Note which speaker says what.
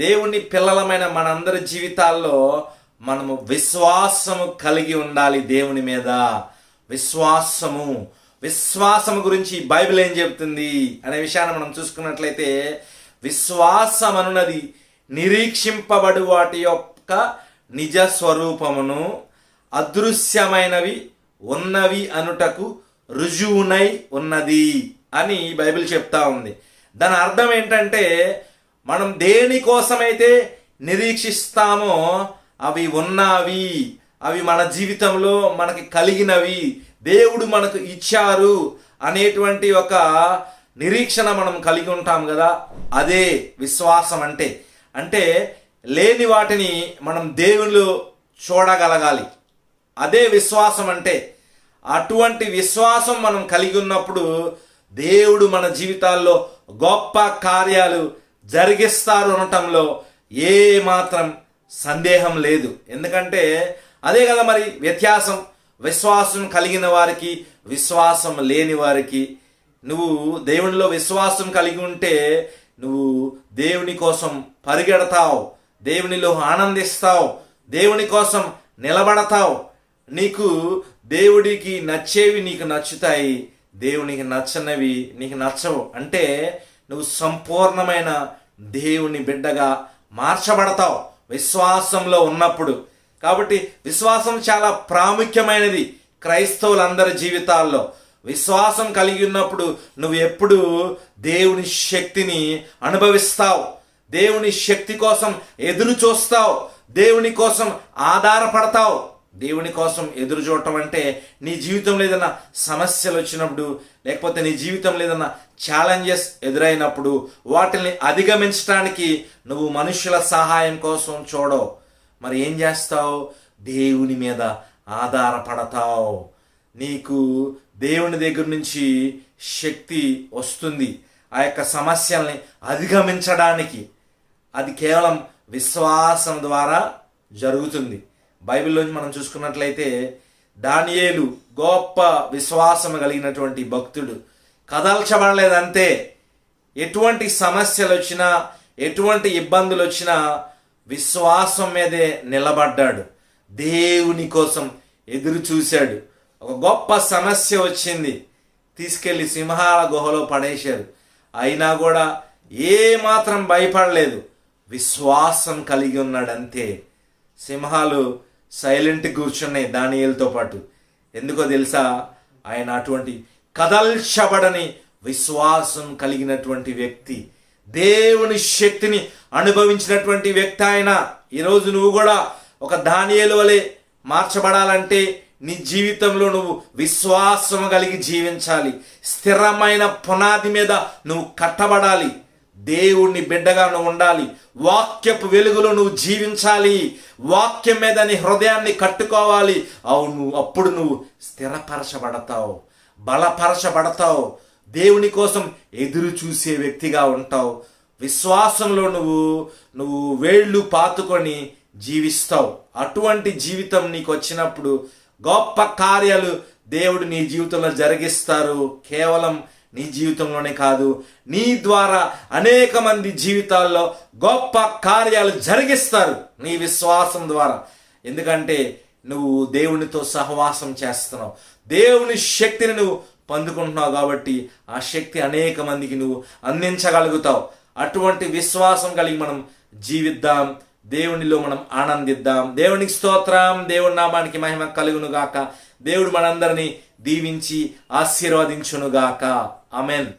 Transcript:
Speaker 1: దేవుని పిల్లలమైన మనందరి జీవితాల్లో మనము విశ్వాసము కలిగి ఉండాలి దేవుని మీద. విశ్వాసము. విశ్వాసము గురించి బైబిల్ ఏం చెబుతుంది అనే విషయాన్ని మనం చూసుకున్నట్లయితే విశ్వాసం అనున్నది నిరీక్షింపబడు వాటి యొక్క నిజ స్వరూపమును అదృశ్యమైనవి ఉన్నవి అనుటకు రుజువునై ఉన్నది అని బైబిల్ చెప్తా ఉంది. దాని అర్థం ఏంటంటే మనం దేనికోసమైతే నిరీక్షిస్తామో అవి ఉన్నవి అవి మన జీవితంలో మనకి కలిగినవి దేవుడు మనకు ఇచ్చారు అనేటువంటి ఒక నిరీక్షణ మనం కలిగి ఉంటాం కదా అదే విశ్వాసం అంటే. అంటే లేని వాటిని మనం దేవుళ్ళు చూడగలగాలి. అదే విశ్వాసం అంటే. అటువంటి విశ్వాసం మనం కలిగి ఉన్నప్పుడు దేవుడు మన జీవితాల్లో గొప్ప కార్యాలు జరిగిస్తారు అనటంలో ఏ మాత్రం సందేహం లేదు. ఎందుకంటే అదే కదా మరి వ్యత్యాసం. విశ్వాసం కలిగిన వారికి విశ్వాసం లేని వారికి. నువ్వు దేవునిలో విశ్వాసం కలిగి ఉంటే నువ్వు దేవుని కోసం పరిగెడతావు దేవునిలో ఆనందిస్తావు దేవుని కోసం నిలబడతావు. నీకు దేవుడికి నచ్చేవి నీకు నచ్చుతాయి దేవునికి నచ్చనివి నీకు నచ్చవు. అంటే నువ్వు సంపూర్ణమైన దేవుని బిడ్డగా మార్చబడతావు. విశ్వాసంలో ఉన్నప్పుడు. కాబట్టి విశ్వాసం చాలా ప్రాముఖ్యమైనది క్రైస్తవులందరి జీవితాల్లో. విశ్వాసం కలిగి ఉన్నప్పుడు నువ్వు ఎప్పుడు దేవుని శక్తిని అనుభవిస్తావు. దేవుని శక్తి కోసం ఎదురు చూస్తావు దేవుని కోసం ఆధారపడతావు. దేవుని కోసం ఎదురు చూడటం అంటే నీ జీవితంలో ఏదైనా సమస్యలు వచ్చినప్పుడు లేకపోతే నీ జీవితంలో ఏదైనా ఛాలెంజెస్ ఎదురైనప్పుడు వాటిని అధిగమించడానికి నువ్వు మనుషుల సహాయం కోసం చూడవు. మరి ఏం చేస్తావు? దేవుని మీద ఆధారపడతావు. నీకు దేవుని దగ్గర నుంచి శక్తి వస్తుంది. ఆ యొక్క సమస్యల్ని అధిగమించడానికి. అది కేవలం విశ్వాసం ద్వారా జరుగుతుంది. బైబిల్లోంచి మనం చూసుకున్నట్లయితే దానియేలు గొప్ప విశ్వాసం కలిగినటువంటి భక్తుడు. కదల్చబడలేదంతే. ఎటువంటి సమస్యలు వచ్చినా ఎటువంటి ఇబ్బందులు వచ్చినా విశ్వాసం మీదే నిలబడ్డాడు. దేవుని కోసం ఎదురు చూశాడు. ఒక గొప్ప సమస్య వచ్చింది. తీసుకెళ్ళి సింహాల గుహలో పడేశారు. అయినా కూడా ఏ మాత్రం భయపడలేదు. విశ్వాసం కలిగి ఉన్నాడంతే. సింహాలు సైలెంట్ కూర్చున్నాయి దానియలతో పాటు. ఎందుకో తెలుసా? ఆయన అటువంటి కదల్చబడని విశ్వాసం కలిగినటువంటి వ్యక్తి. దేవుని శక్తిని అనుభవించినటువంటి వ్యక్తి ఆయన. ఈరోజు నువ్వు కూడా ఒక దానియలు వలె మార్చబడాలంటే నీ జీవితంలో నువ్వు విశ్వాసం కలిగి జీవించాలి. స్థిరమైన పునాది మీద నువ్వు కట్టబడాలి. దేవుణ్ణి బిడ్డగా నువ్వు ఉండాలి. వాక్యపు వెలుగులో నువ్వు జీవించాలి. వాక్యం మీద నీ హృదయాన్ని కట్టుకోవాలి. అవును అప్పుడు నువ్వు స్థిరపరచబడతావు బలపరచబడతావు. దేవుని కోసం ఎదురు చూసే వ్యక్తిగా ఉంటావు. విశ్వాసంలో నువ్వు నువ్వు వేళ్ళు పాతుకొని జీవిస్తావు. అటువంటి జీవితం నీకు వచ్చినప్పుడు గొప్ప కార్యాలు దేవుడు నీ జీవితంలో జరిగిస్తారు. కేవలం నీ జీవితంలోనే కాదు నీ ద్వారా అనేక మంది జీవితాల్లో గొప్ప కార్యాలు జరిగిస్తారు నీ విశ్వాసం ద్వారా. ఎందుకంటే నువ్వు దేవునితో సహవాసం చేస్తున్నావు. దేవుని శక్తిని నువ్వు పొందుకుంటున్నావు కాబట్టి ఆ శక్తి అనేక మందికి నువ్వు అందించగలుగుతావు. అటువంటి విశ్వాసం కలిగి మనం జీవిద్దాం దేవునిలో మనం ఆనందిద్దాం. దేవునికి స్తోత్రం దేవుని నామానికి మహిమ కలుగునుగాక. దేవుడు మనందరినీ దీవించి ఆశీర్వదించును Amen.